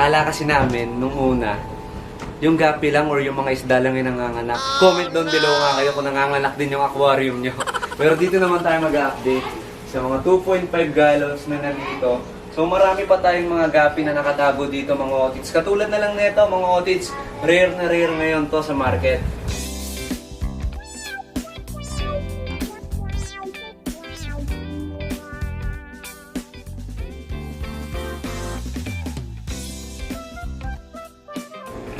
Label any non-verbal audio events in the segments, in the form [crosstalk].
Kala kasi namin, nung una, yung gapi lang or yung mga isda lang yung nanganganak. Comment down below nga kayo kung nanganganak din yung aquarium nyo. [laughs] Pero dito naman tayo mag-update sa mga 2.5 gallons na nandito. So marami pa tayong mga gapi na nakatago dito mga otits. Katulad na lang nito mga otits, rare na rare ngayon to sa market.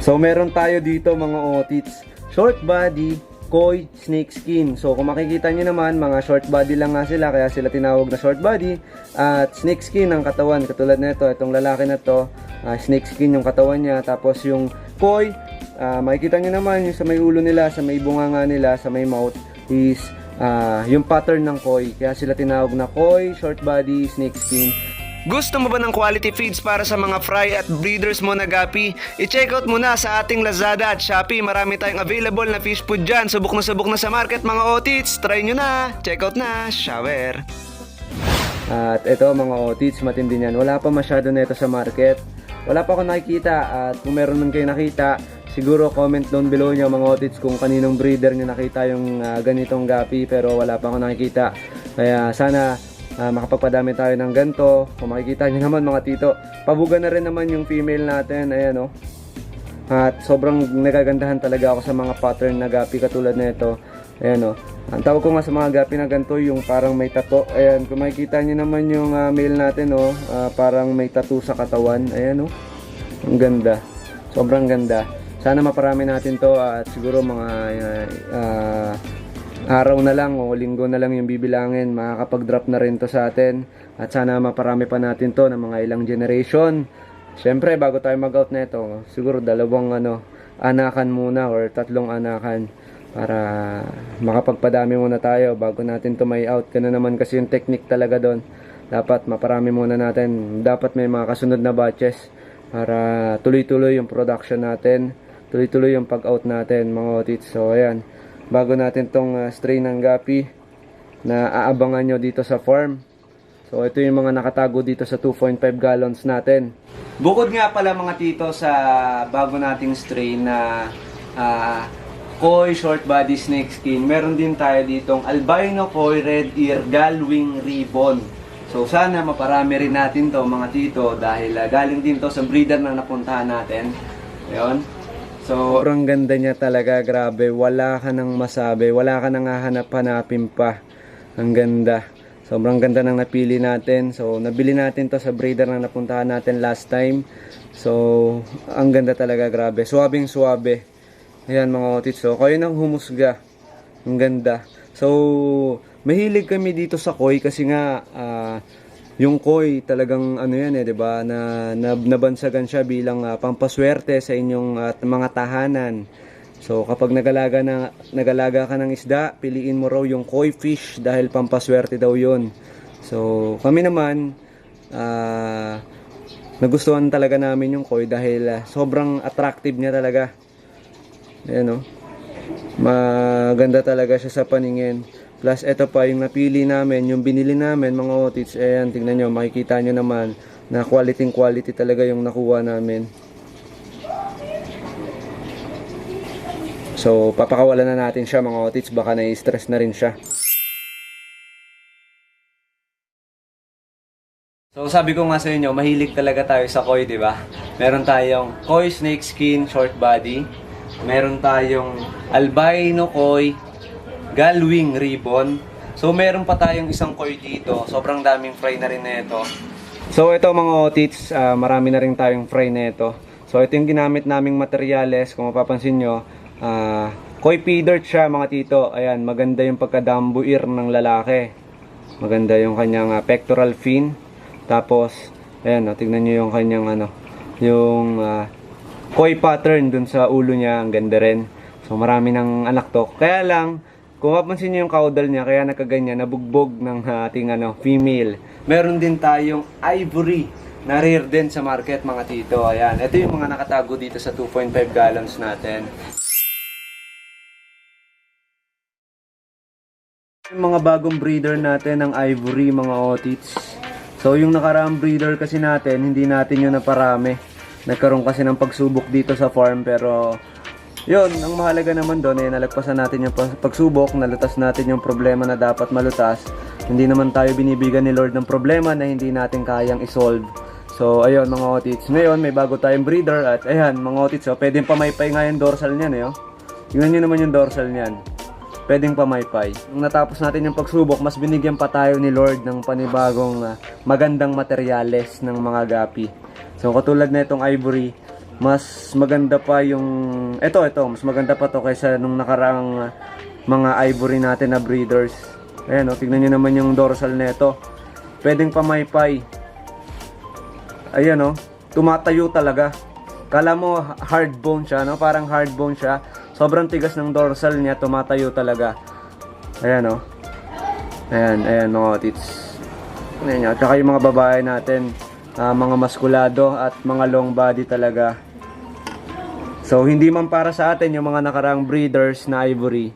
So meron tayo dito mga otits. Short body, koi, snake skin. So kung makikita nyo naman, mga short body lang nga sila, kaya sila tinawag na short body. At snake skin ang katawan, katulad nito, itong lalaki na to, ah, snake skin yung katawan niya. Tapos yung koi, ah, makikita nyo naman yung sa may ulo nila, sa may bunganga nila, sa may mouth, is ah, yung pattern ng koi. Kaya sila tinawag na koi, short body, snake skin. Gusto mo ba ng quality feeds para sa mga fry at breeders mo na gapi? I-check out mo na sa ating Lazada at Shopee. Marami tayong available na fish food dyan. Subok na subok na sa market mga otits. Try nyo na. Check out na. Shower. At ito mga otits, matindi niyan. Wala pa masyado nito sa market. Wala pa ako nakikita at kung meron man kayo nakita, siguro comment down below nyo mga otits kung kaninong breeder nyo nakita yung ah, ganitong gapi pero wala pa ako nakikita. Kaya sana ah, makapagpadami tayo ng ganto. Kung makikita nyo naman mga tito, pabuga na rin naman yung female natin. Ayan o. At sobrang nagagandahan talaga ako sa mga pattern na gapi katulad nito. Ayan o. Ang tawag ko nga sa mga gapi na ganito, yung parang may tato. Ayan, kung makikita nyo naman yung ah, male natin, oh, ah, parang may tattoo sa katawan. Ayan o. Ang ganda. Sobrang ganda. Sana maparami natin to at siguro mga ah, ah, araw na lang o linggo na lang yung bibilangin. Makakapag-drop na rin to sa atin. At sana maparami pa natin to ng mga ilang generation. Siyempre, bago tayo mag-out na ito, siguro dalawang ano, anakan muna or tatlong anakan para makapagpadami muna tayo bago natin to may out. Ganun naman kasi yung technique talaga doon. Dapat maparami muna natin. Dapat may mga kasunod na batches para tuloy-tuloy yung production natin. Tuloy-tuloy yung pag-out natin mga otits. So ayan, bago natin tong uh, strain ng gapi na aabangan nyo dito sa farm. So ito yung mga nakatago dito sa 2.5 gallons natin. Bukod nga pala mga tito sa bago nating strain na ah, koi short body snake skin, meron din tayo ditong albino koi red ear galwing ribbon. So sana maparami rin natin to mga tito dahil ah, galing din to sa breeder na napuntahan natin. Ayun. So, sobrang ganda niya talaga, grabe. Wala ka nang masabi, wala ka nang hahanap-hanapin pa. Ang ganda. Sobrang ganda ng napili natin. So, nabili natin to sa breeder na napuntahan natin last time. So, ang ganda talaga, grabe. Suwabing suwabe. Ayan mga otits. So, kayo nang humusga. Ang ganda. So, mahilig kami dito sa koi kasi nga, ah, yung koi talagang ano yan eh, 'di ba? Na, na nabansagan siya bilang ah, pampaswerte sa inyong ah, mga tahanan. So kapag nagalaga na nagalaga ka ng isda, piliin mo raw yung koi fish dahil pampaswerte daw 'yon. So kami naman ah nagustuhan talaga namin yung koi dahil ah, sobrang attractive niya talaga. Ayan oh. Maganda talaga siya sa paningin. Plus, ito pa yung napili namin, yung binili namin, mga otits. Ayan, tingnan nyo, makikita nyo naman na quality quality talaga yung nakuha namin. So, papakawalan na natin siya mga otits. Baka na-stress na rin siya. So, sabi ko nga sa inyo, mahilig talaga tayo sa koi, di ba? Meron tayong koi snake skin short body. Meron tayong albino koi galwing ribbon. So, meron pa tayong isang koi dito. Sobrang daming fry na rin na ito. So, ito mga otits, ah, marami na rin tayong fry na ito. So, ito yung ginamit naming materyales. Kung mapapansin nyo, ah, koi feeder siya mga tito. Ayan, maganda yung pagkadambuir ng lalaki. Maganda yung kanyang ah, pectoral fin. Tapos, ayan, oh, tignan nyo yung kanyang ano, yung ah, koi pattern dun sa ulo niya. Ang ganda rin. So, marami ng anak to. Kaya lang, kung mapansin niyo yung caudal niya, kaya nakaganyan, nabugbog ng ating ano, female. Meron din tayong ivory na rare din sa market mga tito. Ayan, ito yung mga nakatago dito sa 2.5 gallons natin. Yung mga bagong breeder natin ng ivory, mga otits. So yung nakaraang breeder kasi natin, hindi natin yun naparami. Nagkaroon kasi ng pagsubok dito sa farm pero yun, ang mahalaga naman doon ay nalagpasan natin yung pagsubok, nalutas natin yung problema na dapat malutas. Hindi naman tayo binibigyan ni Lord ng problema na hindi natin kayang isolve. So, ayun mga otits. Ngayon, may bago tayong breeder at ayan, mga otits, oh, pwedeng pamaypay nga yung dorsal niyan, eh, oh. Tingnan nyo naman yung dorsal niyan. Pwedeng pamaypay. Nung natapos natin yung pagsubok, mas binigyan pa tayo ni Lord ng panibagong ah, magandang materyales ng mga gapi. So, katulad na itong ivory, mas maganda pa yung... Ito, ito, mas maganda pa to kaysa nung nakaraang ah, mga ivory natin na breeders. Ayan, oh, tignan nyo naman yung dorsal nito. Pwedeng pamaypay. Ayan oh, tumatayo talaga. Kala mo hard bone siya, no? Parang hard bone siya. Sobrang tigas ng dorsal niya, tumatayo talaga. Ayan oh. Ayan, ayan mga tits. Ayan nyo. Tsaka yung mga babae natin, ah, mga maskulado at mga long body talaga. So, hindi man para sa atin yung mga nakarang breeders na ivory.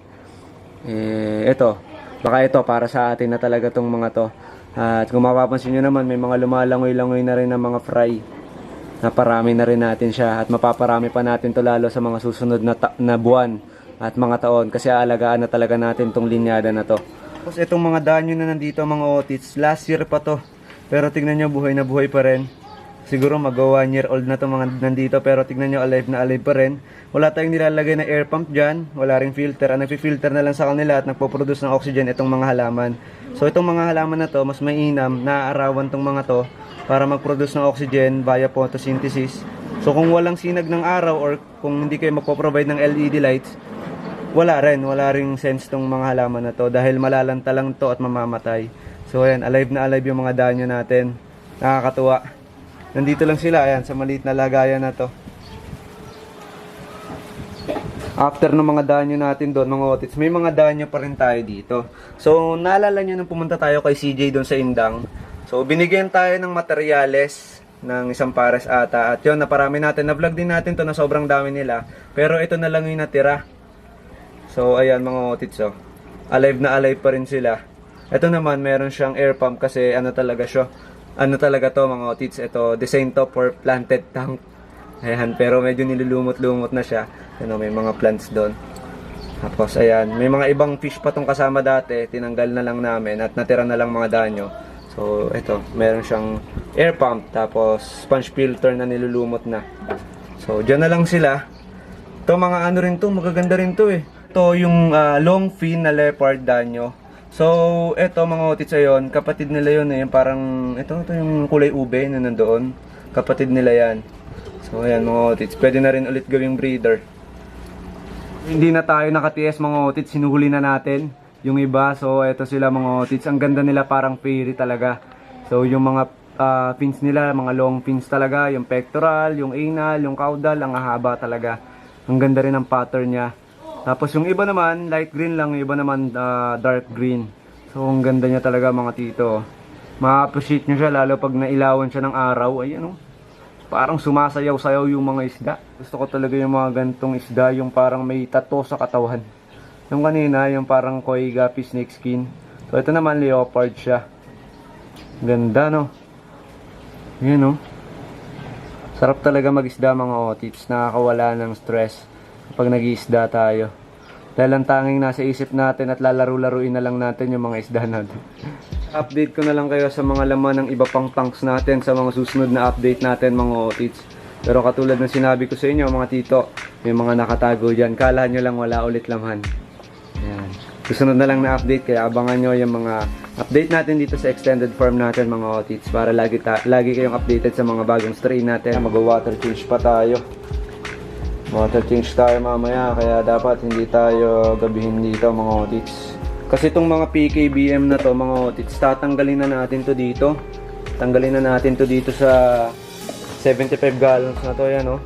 Eh, ito. Baka ito para sa atin na talaga tong mga to. At kung mapapansin nyo naman, may mga lumalangoy-langoy na rin ng mga fry. Naparami na rin natin siya at mapaparami pa natin to lalo sa mga susunod na, na buwan at mga taon kasi aalagaan na talaga natin tong linyada na to. Tapos itong mga danyo na nandito mga otits, last year pa to. Pero tignan nyo, buhay na buhay pa rin. Siguro mag one year old na to mga nandito pero tignan nyo alive na alive pa rin. Wala tayong nilalagay na air pump dyan, wala ring filter. Ang nagpi-filter na lang sa kanila at nagpo-produce ng oxygen itong mga halaman. So itong mga halaman na to, mas mainam, naaarawan tong mga to para mag-produce ng oxygen via photosynthesis. So kung walang sinag ng araw or kung hindi kayo magpo-provide ng LED lights, wala rin, wala ring sense tong mga halaman na to dahil malalanta lang to at mamamatay. So ayan, alive na alive yung mga danyo natin. Nakakatuwa. Nandito lang sila, ayan, sa maliit na lagayan na to. After ng mga danyo natin doon, mga otits, may mga danyo pa rin tayo dito. So, naalala nyo nung pumunta tayo kay CJ doon sa Indang. So, binigyan tayo ng materyales ng isang pares ata. At yun, naparami natin. Na-vlog din natin to na sobrang dami nila. Pero ito na lang yung natira. So, ayan mga otits, oh. Alive na alive pa rin sila. Ito naman, meron siyang air pump kasi ano talaga siya. Ano talaga to mga otits. Ito, design to for planted tank. Ayan, pero medyo nilulumot-lumot na siya. Ano, may mga plants doon. Tapos, ayan, may mga ibang fish pa tong kasama dati. Tinanggal na lang namin at natira na lang mga danyo. So, ito, meron siyang air pump. Tapos, sponge filter na nilulumot na. So, dyan na lang sila. Ito mga ano rin to, magaganda rin to eh. Ito yung ah, long fin na leopard danyo. So, ito mga otits ayon, kapatid nila yun eh, parang, ito, ito yung kulay ube na nandoon. Kapatid nila yan. So, ayan mga otits, pwede na rin ulit gawing breeder. Hindi na tayo nakatiis mga otits, sinuhuli na natin yung iba. So, ito sila mga otits, ang ganda nila parang fairy talaga. So, yung mga ah, fins nila, mga long fins talaga, yung pectoral, yung anal, yung caudal, ang haba talaga. Ang ganda rin ng pattern niya. Tapos yung iba naman, light green lang, yung iba naman ah, dark green. So, ang ganda niya talaga mga tito. Ma-appreciate nyo siya lalo pag nailawan siya ng araw. Ayan oh. Parang sumasayaw-sayaw yung mga isda. Gusto ko talaga yung mga gantong isda, yung parang may tato sa katawan. Yung kanina, yung parang koi gapi snake skin. So, ito naman leopard siya. Ganda no. Yan oh. Sarap talaga mag-isda mga otits. Nakakawala ng stress kapag nag-iisda tayo. Dahil ang tanging nasa isip natin at lalaro-laruin na lang natin yung mga isda natin. [laughs] update ko na lang kayo sa mga laman ng iba pang tanks natin sa mga susunod na update natin mga otits. Pero katulad ng sinabi ko sa inyo mga tito, may mga nakatago dyan. Kala nyo lang wala ulit laman. Ayan. Susunod na lang na update kaya abangan nyo yung mga update natin dito sa extended farm natin mga otits para lagi, lagi kayong updated sa mga bagong strain natin. Mag-water change pa tayo. Water tayo mamaya kaya dapat hindi tayo gabihin dito mga otits. Kasi itong mga PKBM na to mga otits, tatanggalin na natin to dito. Tanggalin na natin to dito sa 75 gallons na to yan oh.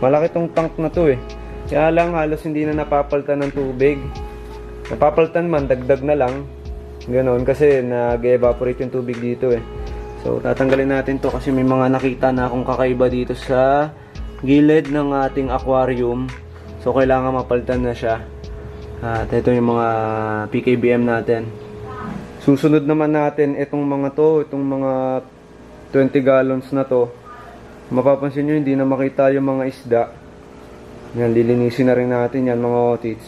Malaki tong tank na to eh. Kaya lang halos hindi na napapaltan ng tubig. Napapaltan man, dagdag na lang. Ganon kasi nag-evaporate yung tubig dito eh. So tatanggalin natin to kasi may mga nakita na akong kakaiba dito sa gilid ng ating aquarium. So kailangan mapalitan na siya. At ito yung mga PKBM natin. Susunod naman natin itong mga to, itong mga 20 gallons na to. Mapapansin nyo, hindi na makita yung mga isda. Yan, lilinisin na rin natin yan mga otits.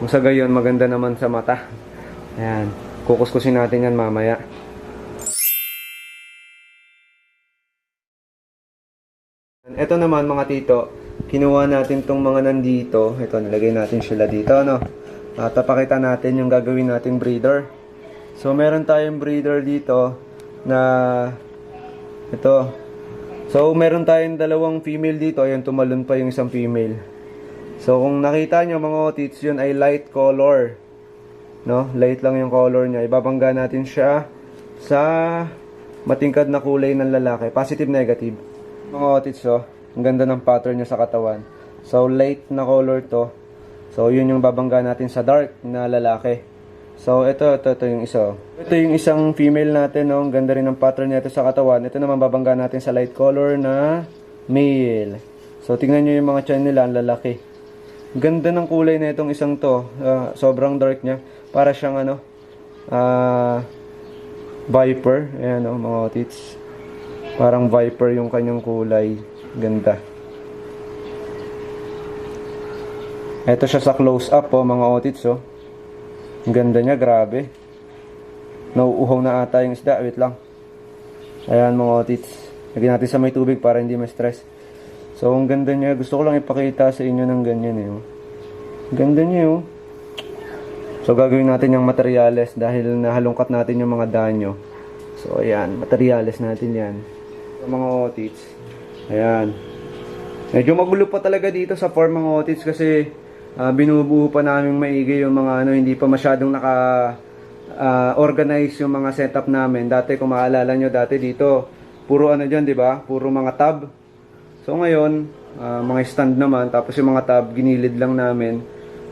Kung sa gayon, maganda naman sa mata. Ayan, kukuskusin natin yan mamaya. Ito naman mga tito, kinuha natin tong mga nandito. Ito, nilagay natin sila dito, no? At papakita natin yung gagawin nating breeder. So, meron tayong breeder dito na ito. So, meron tayong dalawang female dito. Ayun, tumalon pa yung isang female. So, kung nakita nyo mga otits, yun ay light color. No? Light lang yung color niya. Ibabangga natin siya sa matingkad na kulay ng lalaki. Positive, negative. Mga otits, oh. Ang ganda ng pattern niya sa katawan. So, light na color to. So, yun yung babangga natin sa dark na lalaki. So, ito, ito, ito yung isa. oh. Ito yung isang female natin, no? Ang ganda rin ng pattern niya sa katawan. Ito naman babangga natin sa light color na male. So, tingnan nyo yung mga chan nila, ang lalaki. Ganda ng kulay na itong isang to. Ah, sobrang dark niya. Para siyang ano, ah, viper. Ayan, oh, mga otits. Parang viper yung kanyang kulay. Ganda. Ito siya sa close up po mga otits oh. Ganda niya, grabe. Nauuhaw na ata yung isda, wait lang. Ayan mga otits. Lagyan natin sa may tubig para hindi ma-stress. So ang ganda niya, gusto ko lang ipakita sa inyo ng ganyan eh. oh. Ganda niya oh. So gagawin natin yung materyales dahil nahalungkat natin yung mga danyo. So ayan, materyales natin yan. Mga otits. Ayan. Medyo magulo pa talaga dito sa farm mga otits kasi ah, binubuo pa namin maigi yung mga ano, hindi pa masyadong naka ah, organize yung mga setup namin. Dati kung maalala nyo, dati dito, puro ano dyan, di ba? Puro mga tab. So ngayon, ah, mga stand naman, tapos yung mga tab, ginilid lang namin.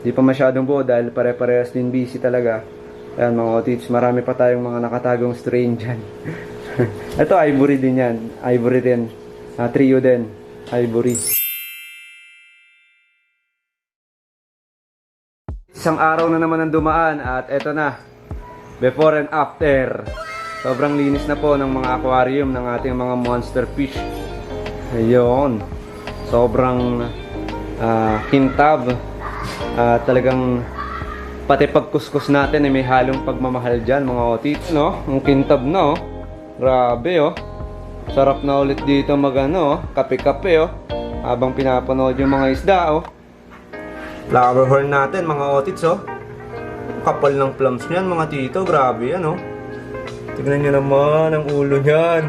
Di pa masyadong buo dahil pare-parehas din busy talaga. Ayan mga otits, marami pa tayong mga nakatagong strain dyan. [laughs] [laughs] Ito, ivory din yan. Ivory din. Ah, trio din. Ivory. Isang araw na naman ang dumaan at eto na. Before and after. Sobrang linis na po ng mga aquarium ng ating mga monster fish. Ayun. Sobrang ah, kintab. Ah, talagang pati pagkuskus natin ay may halong pagmamahal dyan mga otits, no? Ang kintab na, oh. Grabe, oh. Sarap na ulit dito mag ano, oh. kape-kape, oh. Habang pinapanood yung mga isda, oh. Flower horn natin, mga otits, oh. Kapal ng plums niyan, mga tito. Grabe yan, oh. Tignan nyo naman ang ulo niyan.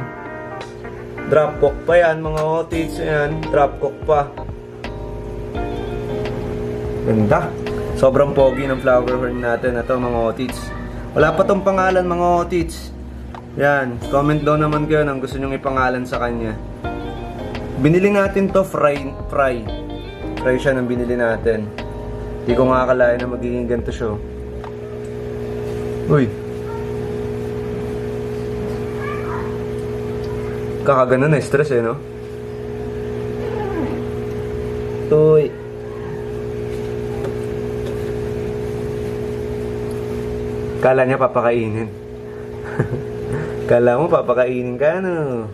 Drop cock pa yan, mga otits. Ayan, drop cock pa. Ganda. Sobrang pogi ng flower horn natin na to, mga otits. Wala pa tong pangalan, mga otits. Yan, comment down naman kayo nang gusto nyong ipangalan sa kanya. Binili natin to fry, fry. Fry siya nang binili natin. Hindi ko nga akalain na magiging ganito siya. Uy. Kakagano na stress eh, no? Uy. Kala niya papakainin. Kala mo papakainin ka, no?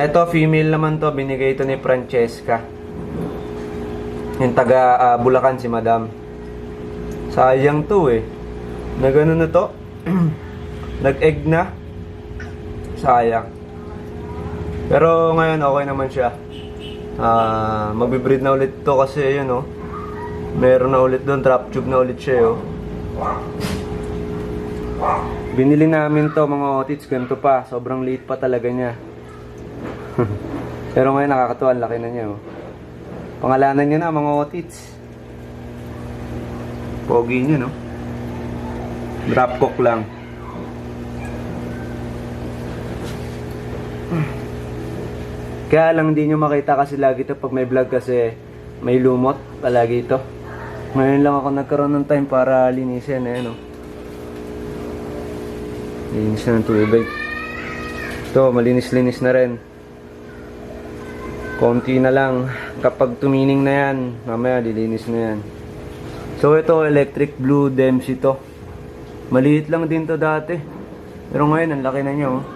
Ito, female naman to. Binigay ito ni Francesca. Yung taga ah, Bulacan si Madam. Sayang to eh. Na ganun na to. [clears throat] Nag-egg na. Sayang. Pero ngayon okay naman siya. Ah, magbe-breed na ulit to kasi yun oh. Meron na ulit doon, trap tube na ulit siya oh. Binili namin to mga otits, ganito pa. Sobrang liit pa talaga niya. [laughs] Pero ngayon nakakatuwa, laki na niya oh. Pangalanan niya na mga otits. Pogi niya no. Drop cock lang. [sighs] Kaya lang hindi nyo makita kasi lagi to pag may vlog kasi may lumot palagi ito. Ngayon lang ako nagkaroon ng time para linisin eh no. Linis na ng tubig. Ito, malinis-linis na rin. Konti na lang. Kapag tumining na yan, mamaya dilinis na yan. So ito, electric blue Dempsey to. Maliit lang din to dati. Pero ngayon, ang laki na niya oh.